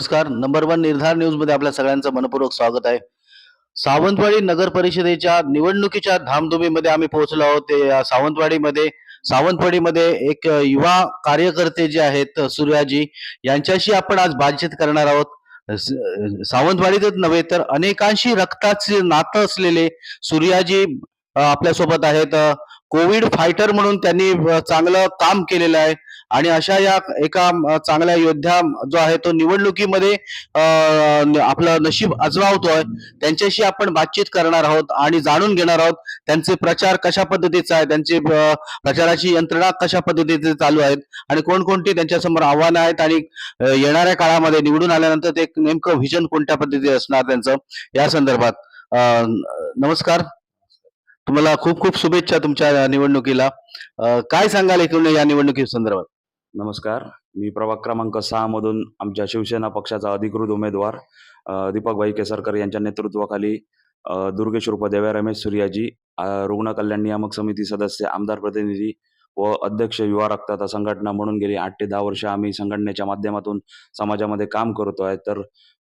नमस्कार. Number one निर्धार न्यूजमध्ये आपल्या सगळ्यांचं मनपूर्वक स्वागत आहे. सावंतवाडी नगर परिषदेच्या निवडणुकीच्या धामधुमीमध्ये आम्ही पोहोचलो आहोत. ते सावंतवाडीमध्ये सावंतवाडीमध्ये एक युवा कार्यकर्ते जे आहेत सूर्याजी यांच्याशी आपण आज बातचीत करणार आहोत. सावंतवाडीतच नव्हे तर अनेकांशी रक्ताचे नातं असलेले सूर्याजी आपल्यासोबत आहेत. कोविड फायटर म्हणून त्यांनी चांगलं काम केलेलं आहे. आणि अशा या एका चांगल्या योद्धा जो आहे तो निवडणुकीमध्ये आपलं नशीब आजमावतोय त्यांच्याशी आपण बातचीत करणार आहोत आणि जाणून घेणार आहोत त्यांचे प्रचार कशा पद्धतीचा आहे त्यांचे प्रचाराची यंत्रणा कशा पद्धतीचे चालू आहेत आणि कोणकोणती त्यांच्यासमोर आव्हानं आहेत आणि येणाऱ्या काळामध्ये निवडून आल्यानंतर ते नेमकं व्हिजन कोणत्या पद्धतीचे असणार त्यांचं या संदर्भात. नमस्कार. तुम्हाला खूप खूप शुभेच्छा तुमच्या निवडणुकीला. काय सांगाल एकूण या निवडणुकी संदर्भात नमस्कार. मी प्रभाग क्रमांक सहामधून आमच्या शिवसेना पक्षाचा अधिकृत उमेदवार दीपकभाई केसरकर यांच्या नेतृत्वाखाली अ, दुर्गेश देव्या रमेश सूर्याजी रुग्ण कल्याण नियामक समिती सदस्य आमदार प्रतिनिधी व अध्यक्ष युवा रक्ताचा संघटना म्हणून गेली आठ ते दहा वर्ष आम्ही संघटनेच्या माध्यमातून समाजामध्ये काम करतो आहे तर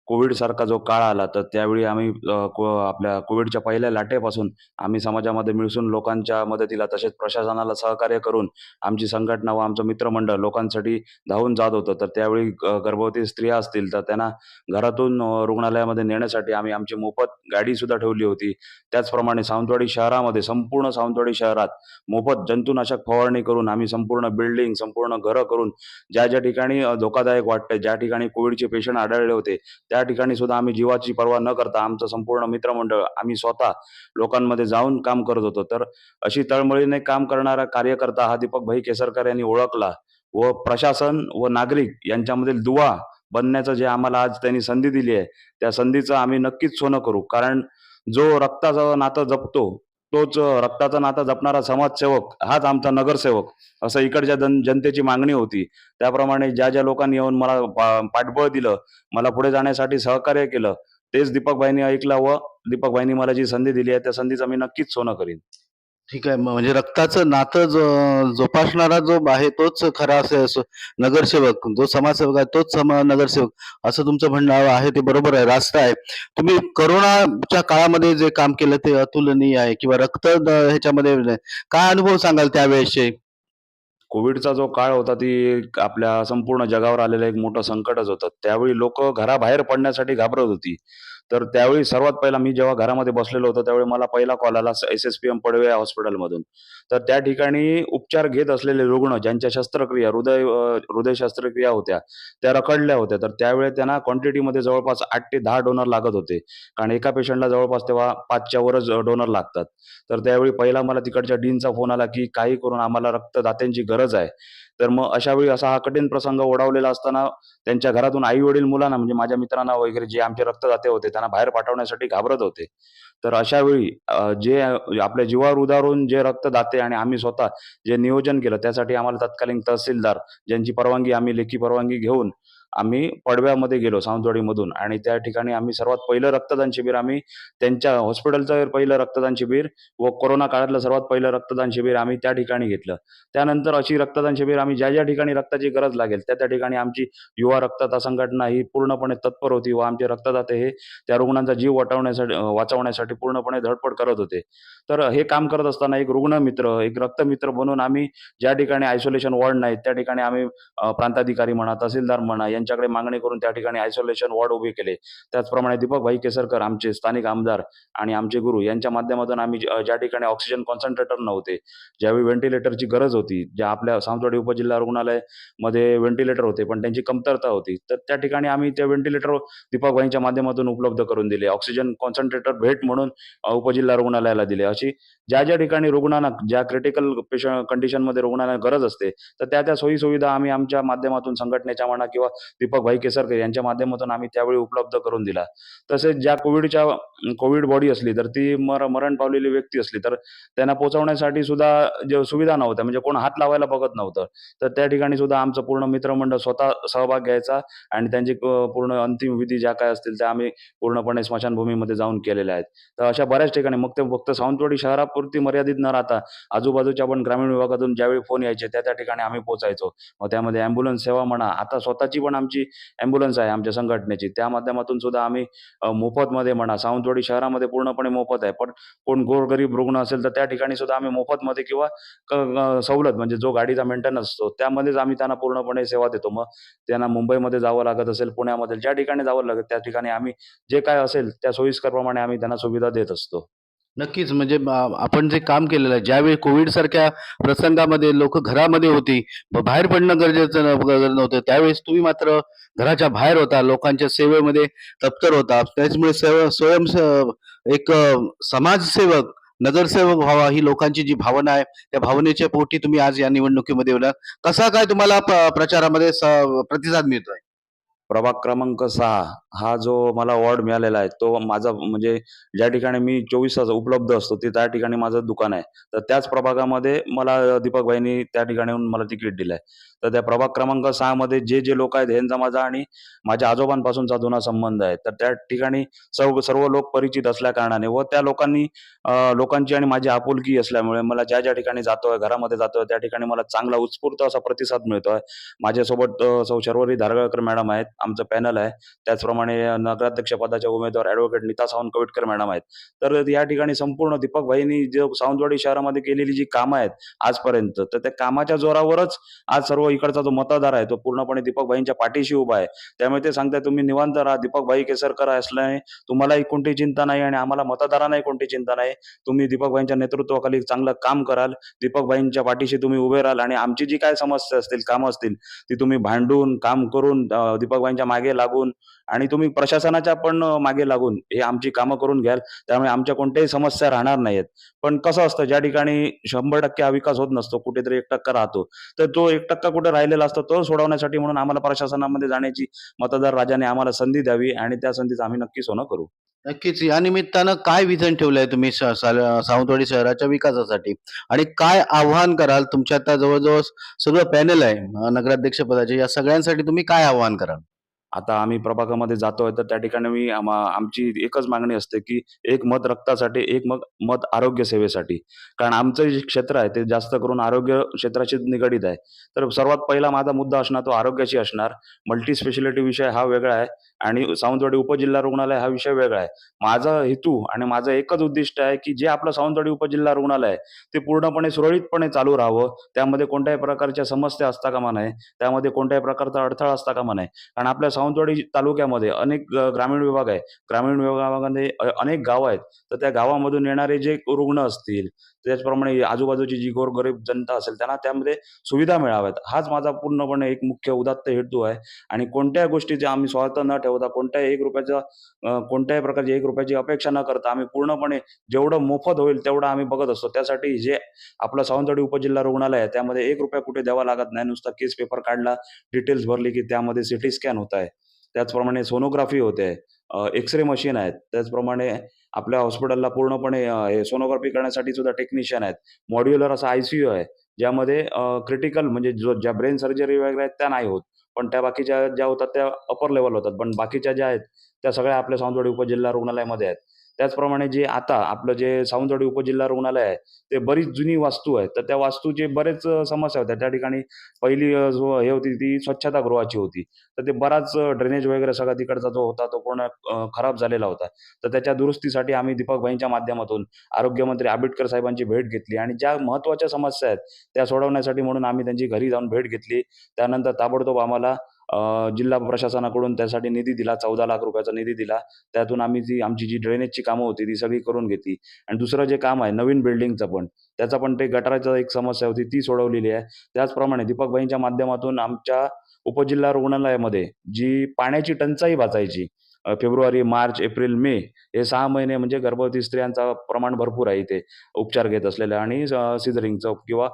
कोविडसारखा जो काळ आला तर त्यावेळी आम्ही को- आपल्या कोविडच्या पहिल्या लाटेपासून आम्ही समाजामध्ये मिळसून लोकांच्या मदतीला तसेच प्रशासनाला सहकार्य करून आमची संघटना व आमचं मित्रमंडळ लोकांसाठी धावून जात होतं. तर त्यावेळी गर्भवती स्त्रिया असतील तर त्यांना घरातून रुग्णालयामध्ये नेण्यासाठी आम्ही आमची मोफत गाडी सुद्धा ठेवली होती. त्याचप्रमाणे सावंतवाडी शहरामध्ये संपूर्ण सावंतवाडी शहरात मोफत जंतुनाशक फवारणी करून आम्ही संपूर्ण बिल्डिंग संपूर्ण घरं करून ज्या ज्या ठिकाणी धोकादायक वाटते ज्या ठिकाणी कोविडचे पेशंट आढळले होते त्या त्या ठिकाणी सुद्धा आम्ही जीवाची पर्वा न करता आमचं संपूर्ण मित्रमंडळ आम्ही स्वतः लोकांमध्ये जाऊन काम करत होतो. तर अशी तळमळीने काम करणारा कार्यकर्ता हा दीपक भाई केसरकर यांनी ओळखला व प्रशासन व नागरिक यांच्यामधील दुवा बनण्याचं जे आम्हाला आज त्यांनी संधी दिली आहे त्या संधीचं आम्ही नक्कीच सोनं करू. कारण जो रक्ताचं नातं जपतो तोच रक्ताचा नाता जपणारा समाजसेवक हाच आमचा नगरसेवक असं इकडच्या जन जनतेची मागणी होती. त्याप्रमाणे ज्या ज्या लोकांनी येऊन मला पाठबळ दिलं मला पुढे जाण्यासाठी सहकार्य केलं तेच दीपकभाईंनी ऐकलं व दीपकभाईंनी मला जी संधी दिली आहे त्या संधीचं मी नक्कीच सोनं करीन. ठीक आहे. म्हणजे रक्ताचं नातं जो जोपासणारा जो आहे तोच खरा असे नगरसेवक जो समाजसेवक आहे तोच समा नगरसेवक असं तुमचं म्हणणं आहे ते बरोबर आहे रास्त आहे. तुम्ही करोनाच्या काळामध्ये जे काम केलं ते अतुलनीय आहे किंवा रक्त ह्याच्यामध्ये काय अनुभव सांगाल त्यावेळेसचे कोविडचा जो काळ होता ती आपल्या संपूर्ण जगावर आलेलं एक मोठं संकटच होतं. त्यावेळी लोक घराबाहेर पडण्यासाठी घाबरत होती. तर त्यावेळी सर्वात पहिला मी जेव्हा घरामध्ये बसलेलो होतो त्यावेळी मला पहिला कॉल आला S S P M Padve हॉस्पिटलमधून. तर त्या ठिकाणी उपचार घेत असलेले रुग्ण ज्यांच्या शस्त्रक्रिया हृदय हृदय शस्त्रक्रिया होत्या त्या रखडल्या होत्या. तर त्यावेळी त्यांना क्वांटिटीमध्ये जवळपास आठ ते दहा डोनर लागत होते. कारण एका पेशंटला जवळपास तेव्हा पाचच्या वरच डोनर लागतात. तर त्यावेळी पहिला मला तिकडच्या डीनचा फोन आला की काही करून आम्हाला रक्तदात्यांची गरज आहे. तर मग अशा वेळी असा हा कठीण प्रसंग ओढावलेला असताना त्यांच्या घरातून आई वडील मुलांना म्हणजे माझ्या मित्रांना वगैरे जे आमचे रक्तदाते होते त्यांना बाहेर पाठवण्यासाठी घाबरत होते. तर अशा वेळी जे आपल्या जीवावर उदारून जे रक्तदाते आणि आम्ही स्वतः जे नियोजन केलं त्यासाठी आम्हाला तत्कालीन तहसीलदार ज्यांची परवानगी आम्ही लेखी परवानगी घेऊन आम्ही पडव्यामध्ये गेलो सावंतवाडीमधून. आणि त्या ठिकाणी आम्ही सर्वात पहिलं रक्तदान शिबिर आम्ही त्यांच्या हॉस्पिटलचं पहिलं रक्तदान शिबिर व कोरोना काळातलं सर्वात पहिलं रक्तदान शिबिर आम्ही त्या ठिकाणी घेतलं. त्यानंतर अशी रक्तदान शिबिर आम्ही ज्या ज्या ठिकाणी रक्ताची गरज लागेल त्या त्या ठिकाणी आमची युवा रक्तदाता संघटना ही पूर्णपणे तत्पर होती व आमचे रक्तदाते हे त्या रुग्णांचा जीव वाटवण्यासाठी वाचवण्यासाठी पूर्णपणे धडपड करत होते. तर हे काम करत असताना एक रुग्णमित्र एक रक्तमित्र बनून आम्ही ज्या ठिकाणी आयसोलेशन वॉर्ड नाहीत त्या ठिकाणी आम्ही प्रांताधिकारी म्हणा तहसीलदार म्हणा यांच्याकडे मागणी करून त्या ठिकाणी आयसोलेशन वॉर्ड उभे केले. त्याचप्रमाणे दीपक भाई केसरकर आमचे स्थानिक आमदार आणि आमचे गुरु यांच्या माध्यमातून आम्ही ज्या ठिकाणी ऑक्सिजन कॉन्सन्ट्रेटर नव्हते ज्यावेळी व्हेंटिलेटरची गरज होती ज्या आपल्या सावंतवाडी उपजिल्हा रुग्णालयामध्ये व्हेंटिलेटर होते पण त्यांची कमतरता होती तर त्या ठिकाणी आम्ही त्या व्हेंटिलेटर दीपक भाईंच्या माध्यमातून उपलब्ध करून दिले. ऑक्सिजन कॉन्सन्ट्रेटर भेट म्हणून उपजिल्हा रुग्णालयाला दिले. अशी ज्या ज्या ठिकाणी रुग्णांना ज्या क्रिटिकल पेशंट कंडिशनमध्ये रुग्णांना गरज असते तर त्या त्या सोयी सुविधा आम्ही आमच्या माध्यमातून संघटनेच्या म्हणा किंवा दीपक भाई केसरकर यांच्या माध्यमातून आम्ही त्यावेळी उपलब्ध करून दिला. तसेच ज्या कोविडच्या कोविड बॉडी असली तर ती मर मरण पावलेली व्यक्ती असली तर त्यांना पोहोचवण्यासाठी सुद्धा जे सुविधा नव्हत्या म्हणजे कोण हात लावायला बघत नव्हतं. तर त्या ठिकाणी सुद्धा आमचं पूर्ण मित्रमंडळ स्वतः सहभाग घ्यायचा आणि त्यांची पूर्ण अंतिम विधी ज्या काय असतील त्या आम्ही पूर्णपणे स्मशानभूमीमध्ये जाऊन केलेल्या आहेत. तर अशा बऱ्याच ठिकाणी मग ते फक्त सावंतवाडी शहरापुरती मर्यादित न राहता आजूबाजूच्या पण ग्रामीण विभागातून ज्यावेळी फोन यायचे त्या त्या ठिकाणी आम्ही पोहोचायचो. मग त्यामध्ये अँब्युलन्स सेवा म्हणा आता स्वतःची पण आमची ॲम्ब्युलन्स आहे आमच्या संघटनेची. त्या माध्यमातून सुद्धा आम्ही मोफतमध्ये म्हणा सावंतवाडी शहरामध्ये पूर्णपणे मोफत आहे. पण कोण गोरगरीब रुग्ण असेल तर त्या ठिकाणी सुद्धा आम्ही मोफतमध्ये किंवा क सवलत म्हणजे जो गाडीचा मेंटेनन्स असतो त्यामध्येच आम्ही त्यांना पूर्णपणे सेवा देतो. मग त्यांना मुंबईमध्ये जावं लागत असेल पुण्यामध्ये ज्या ठिकाणी जावं लागत त्या ठिकाणी आम्ही जे काय असेल त्या सोयीस्करप्रमाणे आम्ही त्यांना सुविधा देत असतो. नक्कीच. म्हणजे आपण जे काम केलेलं आहे ज्यावेळी कोविडसारख्या प्रसंगामध्ये लोक घरामध्ये होती बाहेर पडणं गरजेचं नव्हतं. त्यावेळेस तुम्ही मात्र घराच्या बाहेर होता लोकांच्या सेवेमध्ये तप्तर होता. त्याचमुळे सेव स्वयं एक समाजसेवक नगरसेवक व्हावा ही लोकांची जी भावना आहे त्या भावनेच्या पोटी तुम्ही आज या निवडणुकीमध्ये कसा काय तुम्हाला प्रचारामध्ये स- प्रतिसाद मिळतोय? प्रभाग क्रमांक सहा हा जो मला वॉर्ड मिळालेला आहे तो माझा म्हणजे ज्या ठिकाणी मी चोवीस तास उपलब्ध असतो ते त्या ठिकाणी माझं दुकान आहे. तर त्याच प्रभागामध्ये मला दीपक भाईंनी त्या ठिकाणी येऊन मला तिकीट दिलं आहे तर त्या प्रभाग क्रमांक सहामध्ये जे जे लोक आहेत ह्यांचा माझा आणि माझ्या आजोबांपासूनचा जुना संबंध आहे. तर त्या ठिकाणी सर्व सर्व लोक परिचित असल्या कारणाने व त्या लोकांनी लोकांची आणि माझी आपुलकी असल्यामुळे मला ज्या ज्या ठिकाणी जातोय घरामध्ये जातोय त्या ठिकाणी मला चांगला उत्स्फूर्त असा प्रतिसाद मिळतोय. माझ्यासोबत सौ शर्वरी धारगळकर मॅडम आहेत. आमचं पॅनल आहे. त्याचप्रमाणे नगराध्यक्षपदाच्या उमेदवार ॲडव्होकेट नीता सावंत कविटकर मॅडम आहेत. तर या ठिकाणी संपूर्ण दीपक भाईंनी जे सावंतवाडी शहरामध्ये केलेली जी कामं आहेत आजपर्यंत तर त्या कामाच्या जोरावरच आज सर्व इकडचा जो मतदार आहे तो पूर्णपणे दीपक भाईंच्या पाठीशी उभा आहे. त्यामुळे ते सांगताय तुम्ही निवांत राहा दीपक भाई केसरकर असल्याने तुम्हालाही कोणती चिंता नाही आणि आम्हाला मतदारांनाही कोणती चिंता नाही. तुम्ही दीपक भाईंच्या नेतृत्वाखाली चांगलं काम कराल. दीपक भाईंच्या पाठीशी तुम्ही उभे राहाल आणि आमची जी काय समस्या असतील कामं असतील ती तुम्ही भांडून काम करून दीपक लोकांच्या मागे लागून आणि तुम्ही प्रशासनाच्या पण मागे लागून हे आमची कामं करून घ्याल. त्यामुळे आमच्या कोणत्याही समस्या राहणार नाहीत. पण कसं असतं ज्या ठिकाणी शंभर टक्के हा विकास होत नसतो कुठेतरी एक टक्का राहतो. तर तो एक टक्का कुठे राहिलेला असतो तो सोडवण्यासाठी म्हणून आम्हाला प्रशासनामध्ये जाण्याची मतदार राजाने आम्हाला संधी द्यावी आणि त्या संधीचं आम्ही नक्की सोनं करू. नक्कीच. या निमित्तानं काय विजन ठेवलंय तुम्ही सावंतवाडी शहराच्या विकासासाठी? आणि काय आव्हान कराल? तुमच्या आता जवळजवळ सगळं पॅनल आहे नगराध्यक्ष पदाचे या सगळ्यांसाठी तुम्ही काय आव्हान कराल? आता आम्ही प्रभागामध्ये जातोय तर त्या ठिकाणी मी आमची एकच मागणी असते की एक मत रक्तासाठी एक मग मत आरोग्य सेवेसाठी. कारण आमचं जे क्षेत्र आहे ते जास्त करून आरोग्य क्षेत्राशी निगडीत आहे. तर सर्वात पहिला माझा मुद्दा असणार तो आरोग्याशी असणार. मल्टी स्पेशालिटी विषय हा वेगळा आहे. आणि सावंतवाडी उपजिल्हा रुग्णालय हा विषय वेगळा आहे. माझा हेतू आणि माझं एकच उद्दिष्ट आहे की जे आपलं सावंतवाडी उपजिल्हा रुग्णालय आहे ते पूर्णपणे सुरळीतपणे चालू राहावं. त्यामध्ये कोणत्याही प्रकारच्या समस्या असता कामा नये. त्यामध्ये कोणत्याही प्रकारचा अडथळा असता कामा नये. कारण आपल्या सावंतवाडी तालुक्यामध्ये अनेक ग्रामीण विभाग आहे ग्रामीण विभागामध्ये अनेक गावं आहेत. तर त्या गावामधून येणारे जे रुग्ण असतील त्याचप्रमाणे आजूबाजूची जी गोरगरीब जनता असेल त्यांना त्यामध्ये सुविधा मिळाव्यात. हाच माझा पूर्णपणे एक मुख्य उदात्त हेतू आहे. आणि कोणत्याही गोष्टीचे आम्ही स्वार्थ न ठेवता कोणत्याही एक रुपयाचा कोणत्याही प्रकारची एक रुपयाची अपेक्षा न करता आम्ही पूर्णपणे जेवढं मोफत होईल तेवढं आम्ही बघत असतो. त्यासाठी जे आपलं सावंतवाडी उपजिल्हा रुग्णालय आहे त्यामध्ये एक रुपया कुठे द्यावा लागत नाही. नुसता केस पेपर काढला डिटेल्स भरली की त्यामध्ये सिटी स्कॅन होत आहे. त्याचप्रमाणे सोनोग्राफी होते. एक्स रे मशीन आहेत. त्याचप्रमाणे आपल्या हॉस्पिटलला पूर्णपणे सोनोग्राफी करण्यासाठी सुद्धा टेक्निशियन आहेत. मॉड्युलर असा आय सी यू आहे. ज्यामध्ये क्रिटिकल म्हणजे जो ज्या ब्रेन सर्जरी वगैरे आहेत त्या नाही होत. पण त्या बाकीच्या ज्या होतात त्या अपर लेवल होतात. पण बाकीच्या ज्या आहेत त्या सगळ्या आपल्या सावंतवाडी उपजिल्हा रुग्णालयामध्ये आहेत. त्याचप्रमाणे जे आता आपलं जे सावंतवाडी उपजिल्हा रुग्णालय आहे ते बरीच जुनी वास्तू आहे तर त्या वास्तूचे बरेच समस्या होत्या. त्या ठिकाणी पहिली जो हे होती ती स्वच्छतागृहाची होती. तर ते बराच ड्रेनेज वगैरे सगळा तिकडचा जो होता तो पूर्ण खराब झालेला होता. तर त्याच्या दुरुस्तीसाठी आम्ही दीपकबाईंच्या माध्यमातून आरोग्यमंत्री आंबेडकर साहेबांची भेट घेतली. आणि ज्या महत्त्वाच्या समस्या आहेत त्या सोडवण्यासाठी म्हणून आम्ही त्यांची घरी जाऊन भेट घेतली. त्यानंतर ताबडतोब आम्हाला जिल्हा प्रशासनाकडून त्यासाठी निधी दिला चौदा लाख रुपयाचा निधी दिला. त्यातून आम्ही जी आमची जी ड्रेनेजची कामं होती ती सगळी करून घेतली. आणि दुसरं जे काम आहे नवीन बिल्डिंगचं पण त्याचा पण ते गटाराचं एक समस्या होती ती सोडवलेली आहे. त्याचप्रमाणे दीपकबाईंच्या माध्यमातून आमच्या उपजिल्हा रुग्णालयामध्ये जी पाण्याची टंचाई वाचायची फेब्रुवारी मार्च एप्रिल मे हे सहा महिने म्हणजे गर्भवती स्त्रियांचा प्रमाण भरपूर आहे इथे उपचार घेत असलेलं आणि सिझरिंगचं किंवा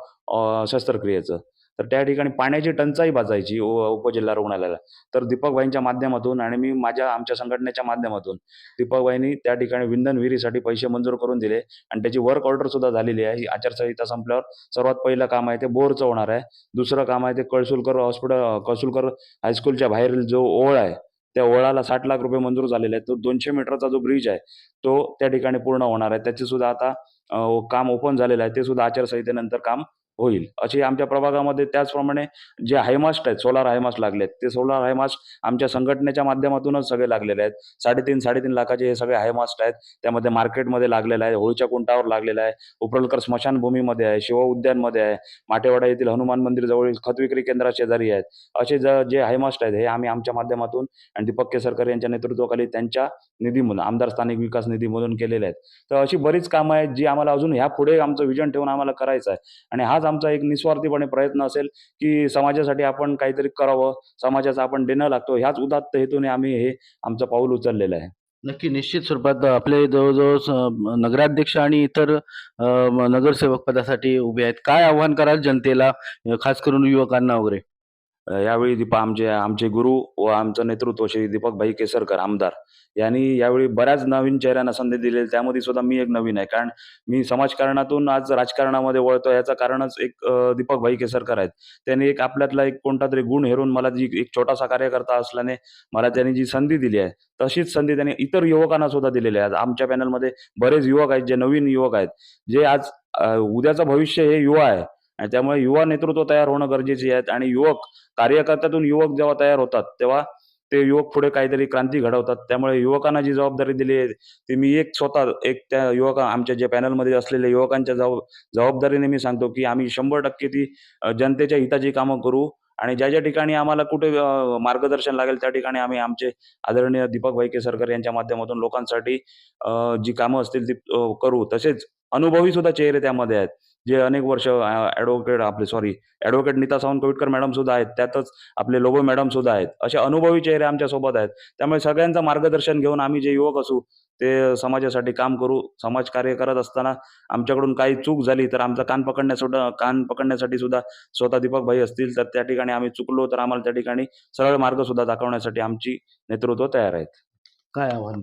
शस्त्रक्रियेचं. तर त्या ठिकाणी पाण्याची टंचाई भाजायची उपजिल्हा रुग्णालयाला. तर दीपकबाईंच्या माध्यमातून आणि मी माझ्या आमच्या संघटनेच्या माध्यमातून दीपकबाईंनी त्या ठिकाणी विंधन विहिरीसाठी पैसे मंजूर करून दिले आणि त्याची वर्क ऑर्डर सुद्धा झालेली आहे. ही आचारसंहिता संपल्यावर सर्वात पहिलं काम आहे ते बोरचं होणार आहे. दुसरं काम आहे ते कळसुलकर हॉस्पिटल कळसुलकर हायस्कूलच्या बाहेरील जो ओळ आहे त्या ओळाला साठ लाख रुपये मंजूर झालेले आहेत. तो दोनशे मीटरचा जो ब्रिज आहे तो त्या ठिकाणी पूर्ण होणार आहे. त्याचे सुद्धा आता काम ओपन झालेलं आहे. ते सुद्धा आचारसंहितेनंतर काम होईल. अशी आमच्या प्रभागामध्ये त्याचप्रमाणे जे हायमास्ट आहेत सोलार हायमास्ट लागले आहेत ते सोलार हायमास्ट आमच्या संघटनेच्या माध्यमातूनच सगळे लागलेले आहेत. साडेतीन साडेतीन लाखाचे हे सगळे हायमास्ट आहेत. त्यामध्ये मार्केटमध्ये लागलेलं आहे होळीच्या कुंटावर लागलेलं आहे उपरलकर स्मशानभूमीमध्ये आहे शिव उद्यानमध्ये आहे माटेवाडा येथील हनुमान मंदिर जवळील खत विक्री केंद्रा शेजारी आहेत. असे ज जे हायमास्ट आहेत हे आम्ही आमच्या माध्यमातून आणि दीपक केसरकर यांच्या नेतृत्वाखाली त्यांच्या निधीमधून आमदार स्थानिक विकास निधीमधून केलेले आहेत. तर अशी बरीच कामं आहेत जी आम्हाला अजून ह्या पुढे आमचं विजन ठेवून आम्हाला करायचं आहे. आणि हाच आमचा एक निस्वार्थीपणे प्रयत्न असेल की समाजासाठी आपण काहीतरी करावं समाजाचा आपण देणं लागतो ह्याच उदात्त हेतूने आम्ही हे आमचं पाऊल उचललेलं आहे. नक्की निश्चित स्वरूपात आपले जवळजवळ स- नगराध्यक्ष आणि इतर नगरसेवक पदासाठी उभे आहेत. काय आव्हान कराल जनतेला खास करून युवकांना वगैरे? यावेळी दीपा आमचे आमचे गुरु व आमचं नेतृत्व श्री दीपकभाई केसरकर आमदार यांनी यावेळी बऱ्याच नवीन चेहऱ्यांना संधी दिलेली त्यामध्ये सुद्धा मी एक नवीन आहे. कारण मी समाजकारणातून आज राजकारणामध्ये वळतो याचं कारणच एक दीपकभाई केसरकर आहेत. त्यांनी एक आपल्यातला एक कोणता तरी गुण हेरून मला जी एक छोटासा कार्यकर्ता असल्याने मला त्यांनी जी संधी दिली आहे तशीच संधी त्यांनी इतर युवकांना सुद्धा दिलेली आहे. आमच्या पॅनलमध्ये बरेच युवक आहेत जे नवीन युवक आहेत जे आज उद्याचं भविष्य हे युवा आहे. आणि त्यामुळे युवा नेतृत्व तयार होणं गरजेचे आहेत आणि युवक कार्यकर्त्यातून युवक जेव्हा तयार होतात तेव्हा ते युवक पुढे काहीतरी क्रांती घडवतात. त्यामुळे युवकांना जी जबाबदारी दिली आहे ती मी एक स्वतः एक त्या युवका आमच्या जे पॅनलमध्ये असलेल्या युवकांच्या जबाब जबाबदारीने मी सांगतो की आम्ही शंभर टक्के ती जनतेच्या हिताची कामं करू. आणि ज्या ज्या ठिकाणी आम्हाला कुठे मार्गदर्शन लागेल त्या ठिकाणी आम्ही आमचे आदरणीय दीपक भाईके सरकार यांच्या माध्यमातून लोकांसाठी जी कामं असतील ती करू. तसेच अनुभवी सुद्धा चेहरे त्यामध्ये आहेत. जे अनेक वर्ष ॲडव्होकेट आपले sorry advocate Nita Sawant Kavitkar madam सुद्धा आहेत त्यातच आपले लोबो मॅडम सुद्धा आहेत. असे अनुभवी चेहरे आमच्यासोबत आहेत. त्यामुळे सगळ्यांचं मार्गदर्शन घेऊन आम्ही जे युवक असू ते समाजासाठी काम करू. समाजकार्य करत असताना आमच्याकडून काही चूक झाली तर आमचा कान पकडण्या सुद्धा कान पकडण्यासाठी सुद्धा स्वतः दीपक भाई असतील तर त्या ठिकाणी आम्ही चुकलो तर आम्हाला त्या ठिकाणी सरळ मार्ग सुद्धा दाखवण्यासाठी आमची नेतृत्व तयार आहेत. काय आव्हान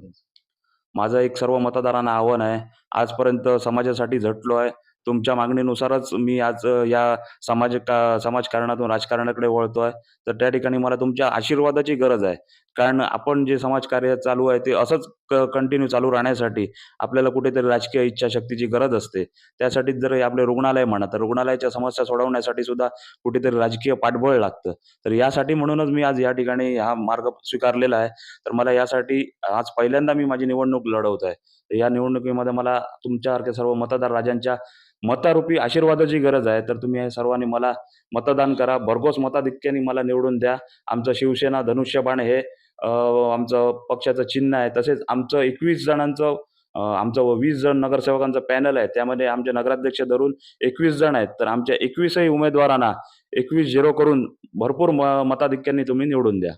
माझं एक सर्व मतदारांना आव्हान आहे. आजपर्यंत समाजासाठी झटलो आहे. तुमच्या मागणीनुसारच मी आज या समाज का समाजकारणातून राजकारणाकडे वळतो आहे तर त्या ठिकाणी मला तुमच्या आशीर्वादाची गरज आहे. कारण आपण जे समाजकार्य चालू आहे ते असंच क कंटिन्यू चालू राहण्यासाठी आपल्याला कुठेतरी राजकीय इच्छाशक्तीची गरज असते. त्यासाठी जर आपले रुग्णालय म्हणा तर रुग्णालयाच्या समस्या सोडवण्यासाठी सुद्धा कुठेतरी राजकीय पाठबळ लागतं. तर यासाठी म्हणूनच मी आज या ठिकाणी हा मार्ग स्वीकारलेला आहे. तर मला यासाठी आज पहिल्यांदा मी माझी निवडणूक लढवत आहे या निवडणुकीमध्ये मला तुमच्यासारख्या सर्व मतदार राजांच्या मतारूपी आशीर्वादाची गरज आहे. तर तुम्ही सर्वांनी मला मतदान करा. भरघोस मताधिक्याने मला निवडून द्या. आमचं शिवसेना धनुष्यबाण हे आमचं पक्षाचं चिन्ह आहे. तसेच आमचं एकवीस जणांचं आमचं वीस जण नगरसेवकांचं पॅनल आहे. त्यामध्ये आमचे नगराध्यक्ष धरून एकवीस जण आहेत. तर आमच्या एकवीसही उमेदवारांना एकवीस झिरो करून भरपूर म मताधिक्याने तुम्ही निवडून द्या.